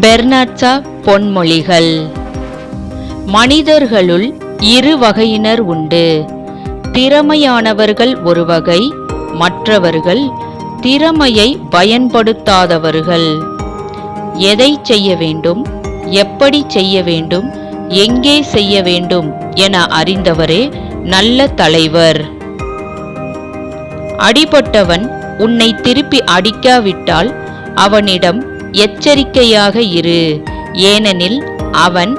பெர்னாட்சா பொன்மொழிகள். மனிதர்களுள் இரு வகையினர் உண்டு. திறமையானவர்கள் ஒரு வகை மற்றவர்கள் திறமையை பயன்படுத்தாதவர்கள். எதை செய்ய வேண்டும் எப்படி செய்ய வேண்டும் எங்கே செய்ய வேண்டும் என அறிந்தவரே நல்ல தலைவர். அடிபட்டவன் உன்னை திருப்பி அடிக்காவிட்டால் அவனிடம் எச்சரிக்கையாக இரு. ஏனெனில் அவன்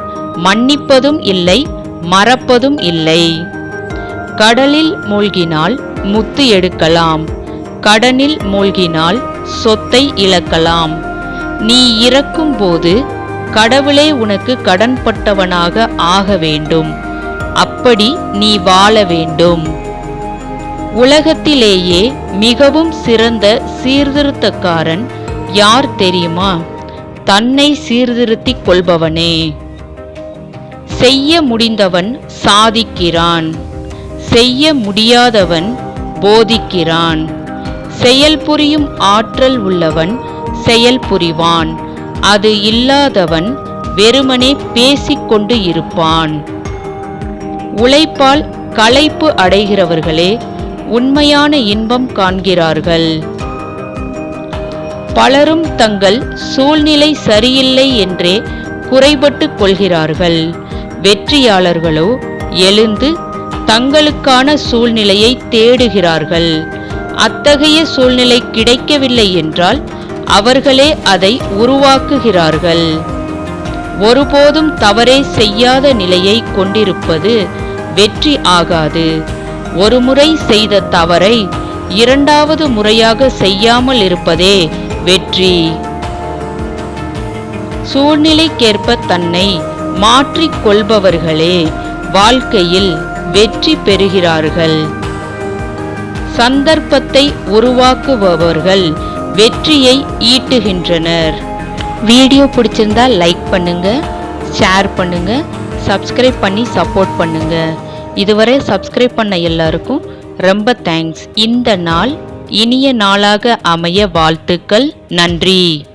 மன்னிப்பதும் இல்லை மறப்பதும் இல்லை. கடலில் மூழ்கினால் முத்து எடுக்கலாம். கடனில் மூழ்கினால் சொத்தை இழக்கலாம். நீ இறக்கும்போது கடவுளே உனக்கு கடன்பட்டவனாக ஆக வேண்டும். அப்படி நீ வாழ வேண்டும். உலகத்திலேயே மிகவும் சிறந்த சீர்திருத்தக்காரன் யார் தெரியுமா? தன்னை சீர்திருத்திக் கொள்பவனே. செய்ய முடிந்தவன் சாதிக்கிறான். செய்ய முடியாதவன் போதிக்கிறான். செயல் புரியும் ஆற்றல் உள்ளவன் செயல் புரிவான். அது இல்லாதவன் வெறுமனே பேசிக்கொண்டு இருப்பான். உழைப்பால் களைப்பு அடைகிறவர்களே உண்மையான இன்பம் காண்கிறார்கள். பலரும் தங்கள் சூழ்நிலை சரியில்லை என்றே குறைபட்டு கொள்கிறார்கள். வெற்றியாளர்களோ எழுந்து தங்களுக்கான சூழ்நிலையை தேடுகிறார்கள். அத்தகைய சூழ்நிலை கிடைக்கவில்லை என்றால் அவர்களே அதை உருவாக்குகிறார்கள். ஒருபோதும் தவறே செய்யாத நிலையை கொண்டிருப்பது வெற்றி ஆகாது. ஒருமுறை செய்த தவறை இரண்டாவது முறையாக செய்யாமல் இருப்பதே வெற்றி. சூழ்நிலைக்கேற்ப தன்னை மாற்றிக் கொள்பவர்களே வாழ்க்கையில் வெற்றி பெறுகிறார்கள். சந்தர்ப்பத்தை உருவாக்குபவர்கள் வெற்றியை ஈட்டுகின்றனர். வீடியோ பிடிச்சிருந்தா லைக் பண்ணுங்க ஷேர் பண்ணுங்க சப்ஸ்கிரைப் பண்ணி சப்போர்ட் பண்ணுங்க. இதுவரை சப்ஸ்கிரைப் பண்ண எல்லாருக்கும் ரொம்ப தேங்க்ஸ் இந்த நாள் இனிய நாளாக அமைய வாழ்த்துக்கள். நன்றி.